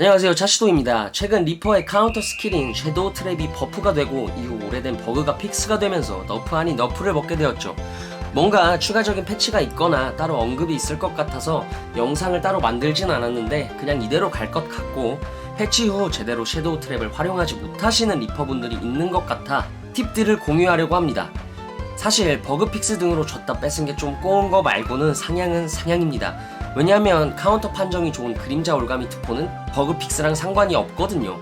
안녕하세요 차시도입니다. 최근 리퍼의 카운터 스킬인 섀도우 트랩이 버프가 되고 이후 오래된 버그가 픽스가 되면서 너프 아닌 너프를 먹게 되었죠. 뭔가 추가적인 패치가 있거나 따로 언급이 있을 것 같아서 영상을 따로 만들진 않았는데 그냥 이대로 갈 것 같고 패치 후 제대로 섀도우 트랩을 활용하지 못하시는 리퍼분들이 있는 것 같아 팁들을 공유하려고 합니다. 사실 버그 픽스 등으로 줬다 뺏은 게 좀 꼬운 거 말고는 상향은 상향입니다. 왜냐하면 카운터 판정이 좋은 그림자 올가미 투포는 버그 픽스랑 상관이 없거든요.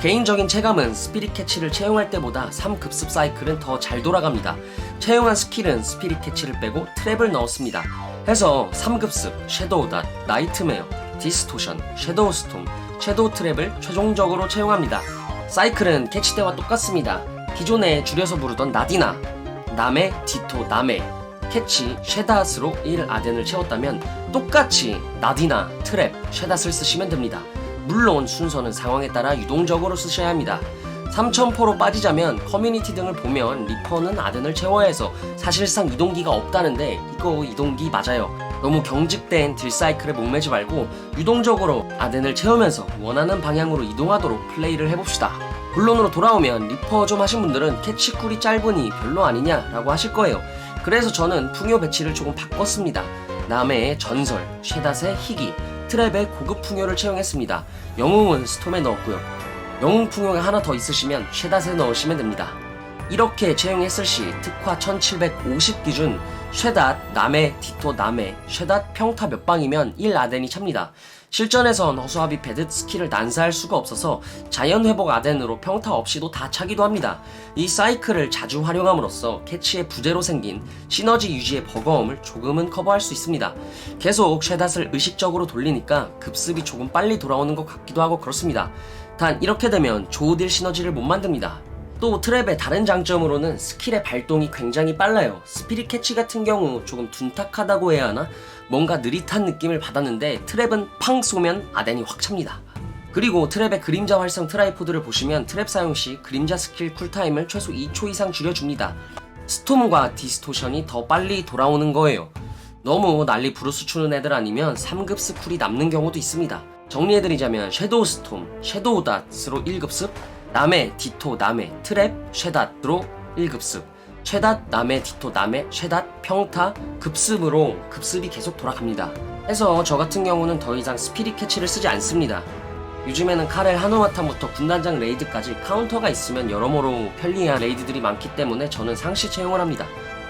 개인적인 체감은 스피릿 캐치를 채용할 때보다 3급습 사이클은 더 잘 돌아갑니다. 채용한 스킬은 스피릿 캐치를 빼고 트랩을 넣었습니다. 해서 3급습, 섀도우 닷, 나이트메어, 디스토션, 섀도우 스톰, 섀도우 트랩을 최종적으로 채용합니다. 사이클은 캐치 때와 똑같습니다. 기존에 줄여서 부르던 나디나, 남의 디토 남의 캐치 쉐닷으로 1 아덴을 채웠다면 똑같이 나디나 트랩 쉐닷을 쓰시면 됩니다. 물론 순서는 상황에 따라 유동적으로 쓰셔야 합니다. 3000포로 빠지자면 커뮤니티 등을 보면 리퍼는 아덴을 채워야 해서 사실상 이동기가 없다는데 이거 이동기 맞아요. 너무 경직된 딜 사이클에 목매지 말고 유동적으로 아덴을 채우면서 원하는 방향으로 이동하도록 플레이를 해봅시다. 본론으로 돌아오면 리퍼 좀 하신 분들은 캐치 쿨이 짧으니 별로 아니냐라고 하실 거예요. 그래서 저는 풍요 배치를 조금 바꿨습니다. 남해의 전설, 쉐닷의 희귀, 트랩의 고급 풍요를 채용했습니다. 영웅은 스톰에 넣었고요. 영웅 풍요가 하나 더 있으시면 쉐닷에 넣으시면 됩니다. 이렇게 채용했을 시 특화 1750 기준 쉐닷, 남해, 디토, 남해, 쉐닷 평타 몇 방이면 1 아덴이 찹니다. 실전에선 허수아비 스킬을 난사할 수가 없어서 자연 회복 아덴으로 평타 없이도 다 차기도 합니다. 이 사이클을 자주 활용함으로써 캐치의 부재로 생긴 시너지 유지의 버거움을 조금은 커버할 수 있습니다. 계속 쉐닷을 의식적으로 돌리니까 급습이 조금 빨리 돌아오는 것 같기도 하고 그렇습니다. 단 이렇게 되면 조우딜 시너지를 못 만듭니다. 또 트랩의 다른 장점으로는 스킬의 발동이 굉장히 빨라요. 스피릿 캐치 같은 경우 조금 둔탁하다고 해야 하나? 뭔가 느릿한 느낌을 받았는데 트랩은 팡 쏘면 아덴이 확 찹니다. 그리고 트랩의 그림자 활성 트라이포드를 보시면 트랩 사용 시 그림자 스킬 쿨타임을 최소 2초 이상 줄여줍니다. 스톰과 디스토션이 더 빨리 돌아오는 거예요. 너무 난리 부르스 추는 애들 아니면 3급 스 쿨이 남는 경우도 있습니다. 정리해드리자면 섀도우 스톰, 섀도우 닷으로 1급습, 남의 디토 남의 트랩 쉐닷으로 1급습 쉐닷 남의 디토 남의 쉐닷 평타 급습으로 급습이 계속 돌아갑니다. 해서 저 같은 경우는 더 이상 스피릿 캐치를 쓰지 않습니다. 요즘에는 카렐 하노마탄부터 군단장 레이드까지 카운터가 있으면 여러모로 편리한 레이드들이 많기 때문에 저는 상시 채용을 합니다.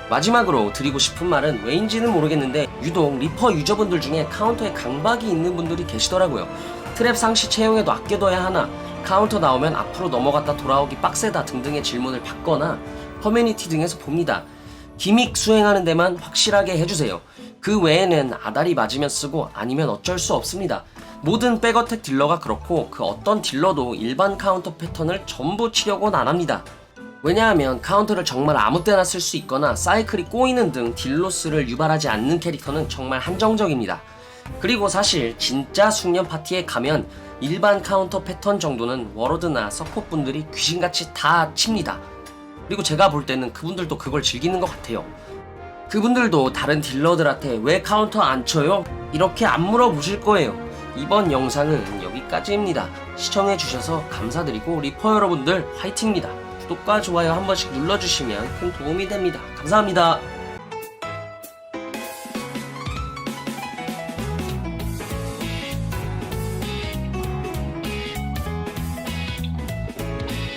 마지막으로 드리고 싶은 말은 왜인지는 모르겠는데 유독 리퍼 유저분들 중에 카운터에 강박이 있는 분들이 계시더라고요. 트랩 상시 채용에도 아껴둬야 하나 카운터 나오면 앞으로 넘어갔다 돌아오기 빡세다 등등의 질문을 받거나 커뮤니티 등에서 봅니다. 기믹 수행하는 데만 확실하게 해주세요. 그 외에는 아다리 맞으면 쓰고 아니면 어쩔 수 없습니다. 모든 백어택 딜러가 그렇고 그 어떤 딜러도 일반 카운터 패턴을 전부 치려고는 안 합니다. 왜냐하면 카운터를 정말 아무 때나 쓸 수 있거나 사이클이 꼬이는 등 딜로스를 유발하지 않는 캐릭터는 정말 한정적입니다. 그리고 사실 진짜 숙련 파티에 가면 일반 카운터 패턴 정도는 워로드나 서폿 분들이 귀신같이 다 칩니다. 그리고 제가 볼 때는 그분들도 그걸 즐기는 것 같아요. 그분들도 다른 딜러들한테 왜 카운터 안 쳐요? 이렇게 안 물어보실 거예요. 이번 영상은 여기까지입니다. 시청해주셔서 감사드리고 리퍼 여러분들 화이팅입니다. 구독과 좋아요 한 번씩 눌러주시면 큰 도움이 됩니다. 감사합니다.